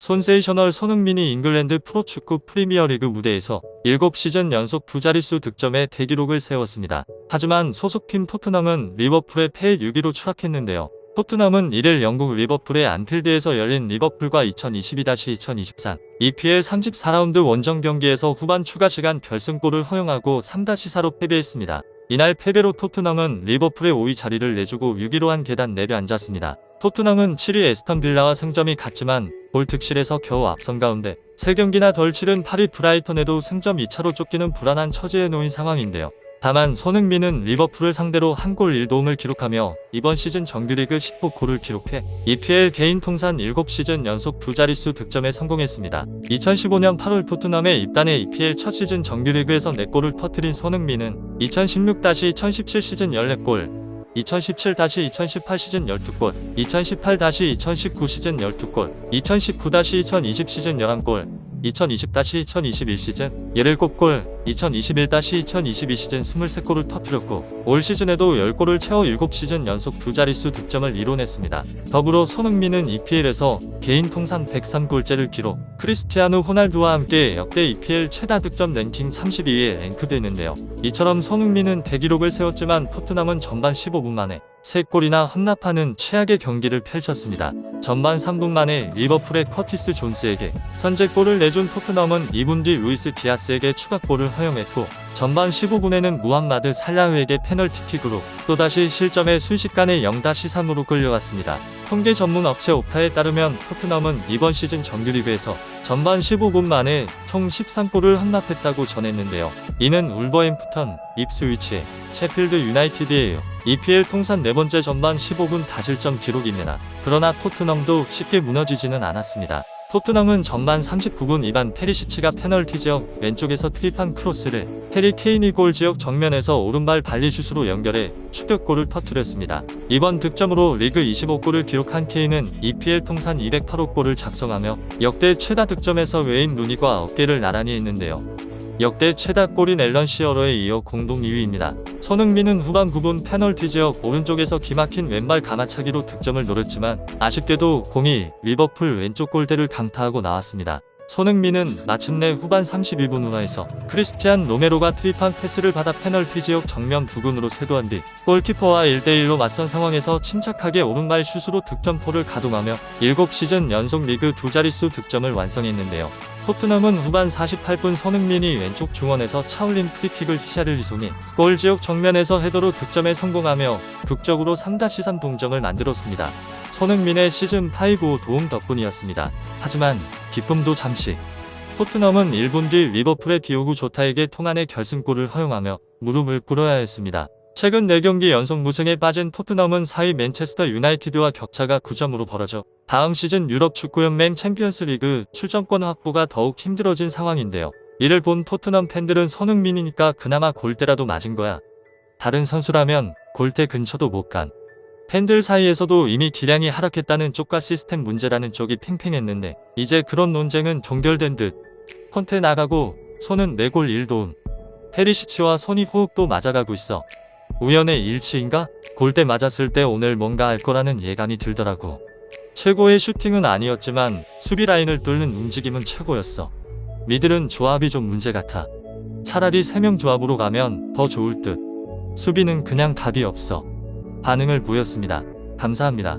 손세이셔널 손흥민이 잉글랜드 프로축구 프리미어리그 무대에서 7시즌 연속 두 자릿수 득점의 대기록을 세웠습니다. 하지만 소속팀 토트넘은 리버풀의 패 6위로 추락했는데요. 토트넘은 1일 영국 리버풀의 안필드에서 열린 리버풀과 2022-2023 EPL 34라운드 원정 경기에서 후반 추가 시간 결승골을 허용하고 3-4로 패배했습니다. 이날 패배로 토트넘은 리버풀의 5위 자리를 내주고 6위로 한 계단 내려앉았습니다. 토트넘은 7위 에스턴 빌라와 승점이 같지만 골 득실에서 겨우 앞선 가운데 3경기나 덜 치른 8위 브라이턴에도 승점 2차로 쫓기는 불안한 처지에 놓인 상황인데요. 다만 손흥민은 리버풀을 상대로 한 골 1도움을 기록하며 이번 시즌 정규리그 10골을 기록해 EPL 개인 통산 7시즌 연속 두 자릿수 득점에 성공했습니다. 2015년 8월 토트넘에 입단해 EPL 첫 시즌 정규리그에서 4골을 터뜨린 손흥민은 2016-2017 시즌 14골, 2017-2018 시즌 12골, 2018-2019 시즌 12골, 2019-2020 시즌 11골, 2020-2021 시즌 17골, 2021-2022 시즌 23골을 터뜨렸고 올 시즌에도 10골을 채워 7시즌 연속 두 자릿수 득점을 이뤄냈습니다. 더불어 손흥민은 EPL에서 개인 통산 103골째를 기록, 크리스티아누 호날두와 함께 역대 EPL 최다 득점 랭킹 32위에 랭크되는데요. 이처럼 손흥민은 대기록을 세웠지만 토트넘은 전반 15분 만에 3골이나 헌납하는 최악의 경기를 펼쳤습니다. 전반 3분 만에 리버풀의 커티스 존스에게 선제골을 내준 토트넘은 2분 뒤 루이스 디아스에게 추가골을 허용했고 전반 15분에는 무함마드 살라흐에게 페널티킥으로 또다시 실점에 순식간에 0-3으로 끌려갔습니다. 통계 전문 업체 옵타에 따르면 토트넘은 이번 시즌 정규리그에서 전반 15분 만에 총 13골을 헌납했다고 전했는데요. 이는 울버햄프턴, 입스위치, 셰필드 유나이티드예요. EPL 통산 네 번째 전반 15분 다실점 기록입니다. 그러나 토트넘도 쉽게 무너지지는 않았습니다. 토트넘은 전반 39분 이반 페리시치가 페널티 지역 왼쪽에서 트립한 크로스를 해리 케인이 골 지역 정면에서 오른발 발리슛으로 연결해 추격골을 터뜨렸습니다. 이번 득점으로 리그 25골을 기록한 케인은 EPL 통산 208호 골을 작성하며 역대 최다 득점에서 웨인 루니과 어깨를 나란히 했는데요. 역대 최다 골인 앨런 시어러에 이어 공동 2위입니다. 손흥민은 후반 9분 페널티 지역 오른쪽에서 기막힌 왼발 가마차기로 득점을 노렸지만 아쉽게도 공이 리버풀 왼쪽 골대를 강타하고 나왔습니다. 손흥민은 마침내 후반 32분 후반에서 크리스티안 로메로가 트립한 패스를 받아 페널티 지역 정면 부근으로 세도한 뒤 골키퍼와 1대1로 맞선 상황에서 침착하게 오른발 슛으로 득점포를 가동하며 7시즌 연속 리그 두 자릿수 득점을 완성했는데요. 토트넘은 후반 48분 손흥민이 왼쪽 중원에서 차올린 프리킥을 히샤를리송이 골 지역 정면에서 헤더로 득점에 성공하며 극적으로 3-3 동점을 만들었습니다. 손흥민의 시즌 5 도움 덕분이었습니다. 하지만 기쁨도 잠시. 토트넘은 1분 뒤 리버풀의 디오구 조타에게 통안의 결승골을 허용하며 무릎을 꿇어야 했습니다. 최근 4경기 연속 무승에 빠진 토트넘은 4위 맨체스터 유나이티드와 격차가 9점으로 벌어져 다음 시즌 유럽 축구연맹 챔피언스 리그 출전권 확보가 더욱 힘들어진 상황인데요. 이를 본 토트넘 팬들은 손흥민이니까 그나마 골대라도 맞은 거야. 다른 선수라면 골대 근처도 못 간. 팬들 사이에서도 이미 기량이 하락했다는 쪽과 시스템 문제라는 쪽이 팽팽했는데 이제 그런 논쟁은 종결된 듯. 콘테 나가고 손은 4골 1도움. 페리시치와 손이 호흡도 맞아가고 있어. 우연의 일치인가? 골대 맞았을 때 오늘 뭔가 할 거라는 예감이 들더라고. 최고의 슈팅은 아니었지만 수비 라인을 뚫는 움직임은 최고였어. 미들은 조합이 좀 문제 같아. 차라리 3명 조합으로 가면 더 좋을 듯. 수비는 그냥 답이 없어 반응을 보였습니다. 감사합니다.